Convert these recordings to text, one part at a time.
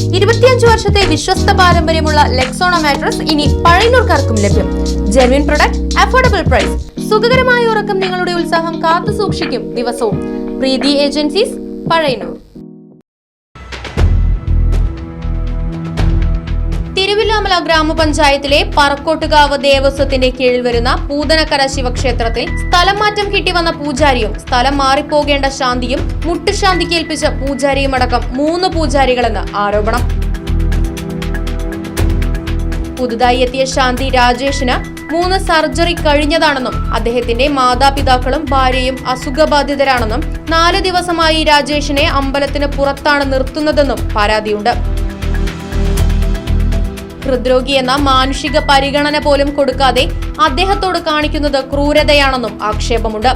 ഇരുപത്തിയഞ്ച് വർഷത്തെ വിശ്വസ്ത പാരമ്പര്യമുള്ള ലെക്സോണ മാട്രസ് ഇനി പഴയനൂർക്കാർക്കും ലഭ്യം. ജെർവിൻ പ്രൊഡക്റ്റ് അഫോർഡബിൾ പ്രൈസ് സുഖകരമായ ഉറക്കം നിങ്ങളുടെ ഉത്സാഹം കാത്തു സൂക്ഷിക്കും ദിവസവും. പ്രീതി ഏജൻസീസ് പഴയന്നൂർ. തിരുവില്ലാമല ഗ്രാമപഞ്ചായത്തിലെ പറക്കോട്ടുകാവ് ദേവസ്വത്തിന്റെ കീഴിൽ വരുന്ന പൂതനക്കര ശിവക്ഷേത്രത്തിൽ സ്ഥലം മാറ്റം കിട്ടി പൂജാരിയും സ്ഥലം മാറിപ്പോകേണ്ട ശാന്തിയും മുട്ടുശാന്തിക്ക് ഏൽപ്പിച്ച പൂജാരിയും അടക്കം മൂന്ന് പൂജാരികളെന്ന് ആരോപണം. പുതുതായി എത്തിയ ശാന്തി രാജേഷിന് മൂന്ന് സർജറി കഴിഞ്ഞതാണെന്നും അദ്ദേഹത്തിന്റെ മാതാപിതാക്കളും ഭാര്യയും അസുഖബാധിതരാണെന്നും നാല് ദിവസമായി രാജേഷിനെ അമ്പലത്തിന് പുറത്താണ് നിർത്തുന്നതെന്നും പരാതിയുണ്ട്. ഹൃദ്രോഗി എന്ന മാനുഷിക പരിഗണന പോലും കൊടുക്കാതെ അദ്ദേഹത്തോട് കാണിക്കുന്നത് ക്രൂരതയാണെന്നും ആക്ഷേപമുണ്ട്.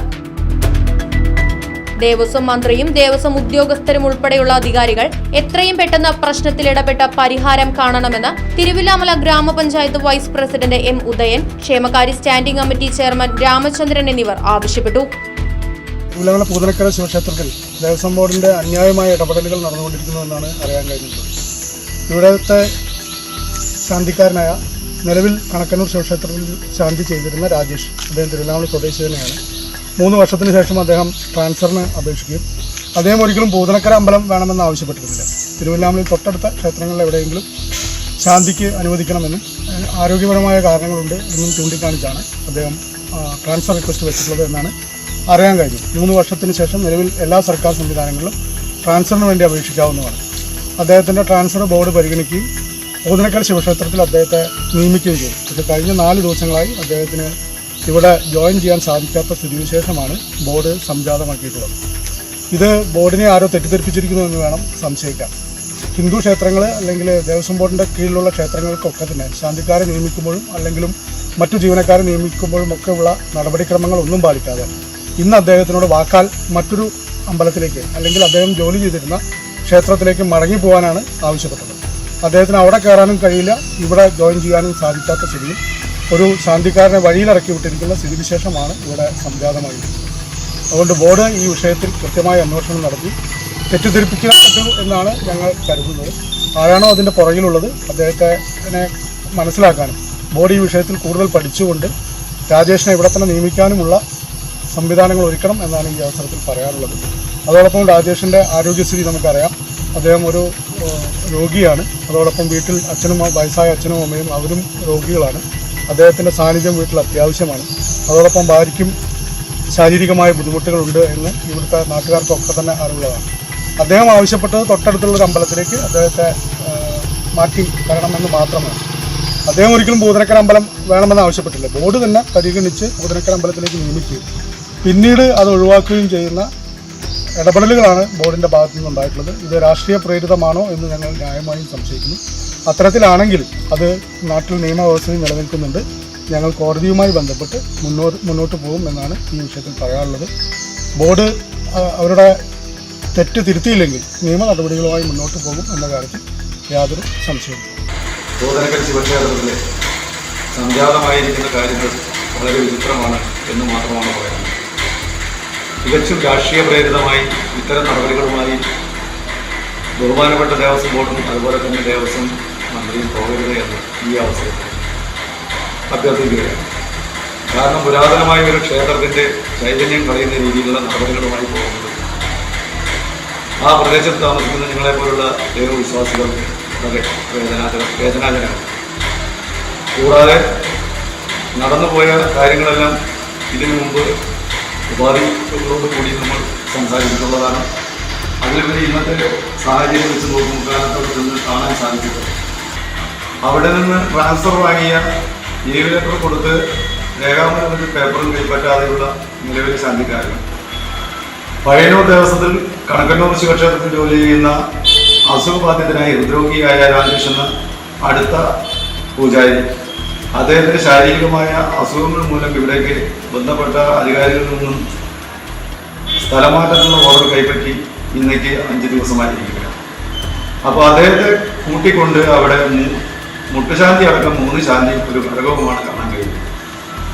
ദേവസ്വം മന്ത്രിയും ദേവസ്വം ഉദ്യോഗസ്ഥരും ഉൾപ്പെടെയുള്ള അധികാരികൾ എത്രയും പെട്ടെന്ന് പ്രശ്നത്തിൽ ഇടപെട്ട പരിഹാരം കാണണമെന്ന് തിരുവില്ലാമല ഗ്രാമപഞ്ചായത്ത് വൈസ് പ്രസിഡന്റ് എം ഉദയൻ ക്ഷേമകാര്യ സ്റ്റാൻഡിംഗ് കമ്മിറ്റി ചെയർമാൻ രാമചന്ദ്രൻ എന്നിവർ ആവശ്യപ്പെട്ടു. തിരുവില്ലാമല പൂതനക്കര ശിവക്ഷേത്രത്തിൽ ദേവസ്വം ബോർഡിന്റെ അന്യായമായ ഇടപെടലുകൾ നടന്നുകൊണ്ടിരിക്കുന്നുവെന്നാണ് അറിയാൻ കഴിഞ്ഞിട്ടുള്ളത് ഇവിടുത്തെ ശാന്തിക്കാരനായ നിലവിൽ കണക്കന്നൂർ ശിവക്ഷേത്രത്തിൽ ശാന്തി ചെയ്തിരുന്ന രാജേഷ് അദ്ദേഹം തിരുവല്ലാമല സ്വദേശി തന്നെയാണ്. മൂന്ന് വർഷത്തിന് ശേഷം അദ്ദേഹം ട്രാൻസ്ഫറിന് അപേക്ഷിക്കുകയും അദ്ദേഹം ഒരിക്കലും പൂതനക്കര അമ്പലം വേണമെന്ന് ആവശ്യപ്പെട്ടിരുന്നില്ല. തിരുവല്ലാമലയിൽ തൊട്ടടുത്ത ക്ഷേത്രങ്ങളിൽ എവിടെയെങ്കിലും ശാന്തിക്ക് അനുവദിക്കണമെന്നും ആരോഗ്യപരമായ കാരണങ്ങളുണ്ട് എന്നും ചൂണ്ടിക്കാണിച്ചാണ് അദ്ദേഹം ട്രാൻസ്ഫർ റിക്വസ്റ്റ് വെച്ചിട്ടുള്ളത് എന്നാണ് അറിയാൻ കഴിഞ്ഞു മൂന്ന് വർഷത്തിന് ശേഷം നിലവിൽ എല്ലാ സർക്കാർ സംവിധാനങ്ങളിലും ട്രാൻസ്ഫറിന് വേണ്ടി അപേക്ഷിക്കാവുന്നതാണ്. അദ്ദേഹത്തിന്റെ ട്രാൻസ്ഫർ ബോർഡ് പരിഗണിക്കുകയും ഓതനക്കൽ ശിവക്ഷേത്രത്തിൽ അദ്ദേഹത്തെ നിയമിക്കുകയും ചെയ്തു. പക്ഷേ കഴിഞ്ഞ നാല് ദിവസങ്ങളായി അദ്ദേഹത്തിന് ഇവിടെ ജോയിൻ ചെയ്യാൻ സാധിക്കാത്ത സ്ഥിതിവിശേഷമാണ് ബോർഡ് സംജാതമാക്കിയിട്ടുള്ളത്. ഇത് ബോർഡിനെ ആരോ തെറ്റിദ്ധരിപ്പിച്ചിരിക്കുന്നു എന്ന് വേണം സംശയിക്കാം. ഹിന്ദു ക്ഷേത്രങ്ങൾ അല്ലെങ്കിൽ ദേവസ്വം ബോർഡിന്റെ കീഴിലുള്ള ക്ഷേത്രങ്ങൾക്കൊക്കെ തന്നെ ശാന്തിക്കാരെ നിയമിക്കുമ്പോഴും അല്ലെങ്കിലും മറ്റു ജീവനക്കാരെ നിയമിക്കുമ്പോഴും ഒക്കെ നടപടിക്രമങ്ങൾ ഒന്നും പാലിക്കാതെ ഇന്ന് അദ്ദേഹത്തിനോട് വാക്കാൽ മറ്റൊരു അമ്പലത്തിലേക്ക് അല്ലെങ്കിൽ അദ്ദേഹം ജോലി ചെയ്തിരുന്ന ക്ഷേത്രത്തിലേക്ക് മടങ്ങി പോകാനാണ് ആവശ്യപ്പെട്ടത്. അദ്ദേഹത്തിന് അവിടെ കയറാനും കഴിയില്ല. ഇവിടെ ജോയിൻ ചെയ്യാനും സാധിക്കാത്ത സ്ഥിതിയും ഒരു ശാന്തിക്കാരനെ വഴിയിലിറക്കി വിട്ടിരിക്കുന്ന സ്ഥിതിവിശേഷമാണ് ഇവിടെ സംജാതമായിരിക്കുന്നത് അതുകൊണ്ട് ബോർഡ് ഈ വിഷയത്തിൽ കൃത്യമായ അന്വേഷണം നടത്തി. തെറ്റിദ്ധരിപ്പിക്കാൻ പറ്റൂ എന്നാണ് ഞങ്ങൾ കരുതുന്നത്. ആരാണോ അതിന്റെ പുറകിലുള്ളത് അദ്ദേഹത്തെ മനസ്സിലാക്കാനും ബോർഡ് ഈ വിഷയത്തിൽ കൂടുതൽ പഠിച്ചുകൊണ്ട് രാജേഷിനെ ഇവിടെ തന്നെ നിയമിക്കാനുമുള്ള സംവിധാനങ്ങൾ ഒരുക്കണം എന്നാണ് ഈ അവസരത്തിൽ പറയാനുള്ളത്. അതോടൊപ്പം രാജേഷിന്റെ ആരോഗ്യസ്ഥിതി നമുക്കറിയാം. അദ്ദേഹം ഒരു രോഗിയാണ്. അതോടൊപ്പം വീട്ടിൽ അച്ഛനും വയസ്സായ അച്ഛനും അമ്മയും അവരും രോഗികളാണ്. അദ്ദേഹത്തിന്റെ സാന്നിധ്യം വീട്ടിൽ അത്യാവശ്യമാണ്. അതോടൊപ്പം ഭാര്യയ്ക്കും ശാരീരികമായ ബുദ്ധിമുട്ടുകളുണ്ട് എന്ന് ഇവിടുത്തെ നാട്ടുകാർക്കൊക്കെ തന്നെ അറിവുള്ളതാണ്. അദ്ദേഹം ആവശ്യപ്പെട്ടത് തൊട്ടടുത്തുള്ള അമ്പലത്തിലേക്ക് അദ്ദേഹത്തെ മാറ്റി തരണമെന്ന് മാത്രമാണ്. അദ്ദേഹം ഒരിക്കലും പൂതനക്കര അമ്പലം വേണമെന്ന് ആവശ്യപ്പെട്ടില്ല. ബോർഡ് തന്നെ പരിഗണിച്ച് പൂതനക്കര അമ്പലത്തിലേക്ക് നിയമിക്കുകയും. പിന്നീട് അത് ഒഴിവാക്കുകയും ചെയ്യുന്ന ഇടപെടലുകളാണ് ബോർഡിന്റെ ഭാഗത്തു നിന്നുണ്ടായിട്ടുള്ളത്. ഇത് രാഷ്ട്രീയ പ്രേരിതമാണോ എന്ന് ഞങ്ങൾ ന്യായമായും സംശയിക്കുന്നു. അത്തരത്തിലാണെങ്കിൽ അത് നാട്ടിൽ നിയമവ്യവസ്ഥയിൽ നിലനിൽക്കുന്നുണ്ട്. ഞങ്ങൾ കോടതിയുമായി ബന്ധപ്പെട്ട് മുന്നോട്ട് മുന്നോട്ട് പോകും എന്നാണ് ഈ വിഷയത്തിൽ പറയാനുള്ളത്. ബോർഡ് അവരുടെ തെറ്റ് തിരുത്തിയില്ലെങ്കിൽ നിയമ നടപടികളുമായി മുന്നോട്ട് പോകും എന്ന കാര്യത്തിൽ യാതൊരു സംശയവും സംജാതമായിരിക്കുന്ന കാര്യങ്ങൾ വളരെ വിചിത്രമാണ് എന്ന് മാത്രമാണ് പറയുന്നത്. തികച്ചും രാഷ്ട്രീയ പ്രേരിതമായി ഇത്തരം നടപടികളുമായി ബഹുമാനപ്പെട്ട ദേവസ്വം ബോർഡും അതുപോലെ തന്നെ ദേവസ്വം മന്ത്രിയും പോകരുത് എന്ന് ഈ അവസരത്തിൽ അഭ്യർത്ഥിക്കുകയാണ്. കാരണം പുരാതനമായ ഒരു ക്ഷേത്രത്തിന്റെ ചൈതന്യം കളയുന്ന രീതിയിലുള്ള നടപടികളുമായി പോകുന്നത് ആ പ്രദേശത്ത് താമസിക്കുന്ന നിങ്ങളെപ്പോലുള്ള ദൈവവിശ്വാസികൾക്ക് വളരെ വേദനാജന വേദനാജനമാണ് കൂടാതെ നടന്നുപോയ കാര്യങ്ങളെല്ലാം ഇതിനു മുമ്പ് ഉപാധികളോട് കൂടി നമ്മൾ സംസാരിച്ചിട്ടുള്ളതാണ്. അതിലുപരി ഇന്നത്തെ സാഹചര്യം വെച്ച് നോക്കുമ്പോൾ കാലത്തോട് ചെന്ന് കാണാൻ സാധിച്ചിട്ടുണ്ട് അവിടെ നിന്ന് ട്രാൻസ്ഫർ വാങ്ങിയ ലീവ് ലെറ്റർ കൊടുത്ത് രേഖാമൂലം ഒരു പേപ്പറും കൈപ്പറ്റാതെയുള്ള നിലവിലെ ശാന്തിക്കാരൻ. പഴയനൂർ ദേവസ്വത്തിൽ കണക്കന്നൂർ ശിവക്ഷേത്രത്തിൽ ജോലി ചെയ്യുന്ന അസുഖബാധിതനായ ഹൃദ്രോഗിയായ രാജേഷ് എന്ന അടുത്ത പൂജാരി. അദ്ദേഹത്തിന് ശാരീരികമായ അസുഖങ്ങൾ മൂലം ഇവിടേക്ക് ബന്ധപ്പെട്ട അധികാരികളിൽ നിന്നും സ്ഥലമാറ്റത്തിനുള്ള ഓർഡർ കൈപ്പറ്റി ഇന്നേക്ക് അഞ്ച് ദിവസമായിരിക്കുകയാണ്. അപ്പോൾ അദ്ദേഹത്തെ കൂട്ടിക്കൊണ്ട് അവിടെ മുട്ടുശാന്തി അടക്കം മൂന്ന് ശാന്തി ഒരു ഘടകവുമാണ് കാണാൻ കഴിയുന്നത്.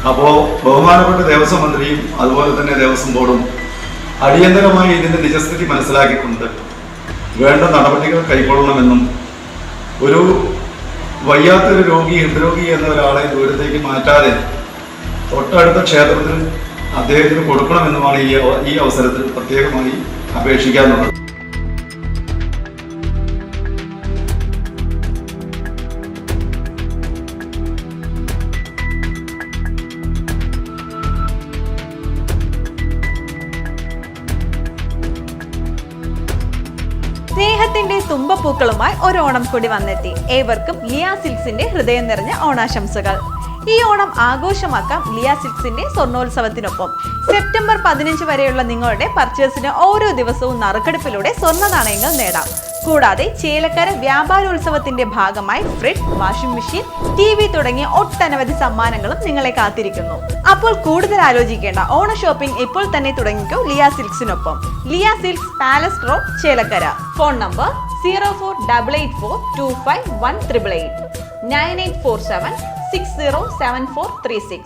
അപ്പോൾ ബഹുമാനപ്പെട്ട ദേവസ്വം മന്ത്രിയും അതുപോലെ തന്നെ ദേവസ്വം ബോർഡും അടിയന്തരമായി ഇതിന്റെ നിജസ്ഥിതി മനസ്സിലാക്കിക്കൊണ്ട് വേണ്ട നടപടികൾ കൈക്കൊള്ളണമെന്നും ഒരു വയ്യാത്തൊരു രോഗി ഹൃദ്രോഗി എന്ന ഒരാളെ ദൂരത്തേക്ക് മാറ്റാതെ തൊട്ടടുത്ത ക്ഷേത്രത്തിൽ അദ്ദേഹത്തിന് കൊടുക്കണമെന്നുമാണ് ഈ ഈ അവസരത്തിൽ പ്രത്യേകമായി അപേക്ഷിക്കാനുള്ളത്. തുമ്പപ്പൂക്കളുമായി ഒരു ഓണം കൂടി വന്നെത്തി. ഏവർക്കും ലിയ സിൽക്സിന്റെ ഹൃദയം നിറഞ്ഞ ഓണാശംസകൾ. ഈ ഓണം ആഘോഷമാക്കാം ലിയ സിൽക്സിന്റെ സ്വർണോത്സവത്തിനൊപ്പം സെപ്റ്റംബർ പതിനഞ്ച് വരെയുള്ള നിങ്ങളുടെ പർച്ചേസിന് ഓരോ ദിവസവും നറുക്കെടുപ്പിലൂടെ സ്വർണ നാണയങ്ങൾ നേടാം. കൂടാതെ ചേലക്കര വ്യാപാരോത്സവത്തിന്റെ ഭാഗമായി fridge washing machine T V തുടങ്ങിയ ഒട്ടനവധി സമ്മാനങ്ങളും നിങ്ങളെ കാത്തിരിക്കുന്നു. അപ്പോൾ കൂടുതൽ ആലോചിക്കേണ്ട ഓണ ഷോപ്പിംഗ് ഇപ്പോൾ തന്നെ തുടങ്ങിക്കോ Liya സിൽക്സിനൊപ്പം. Liya silks palace road Chelakkara. Phone number zero four double eight four two five one triple eight nine eight four seven six zero seven four three six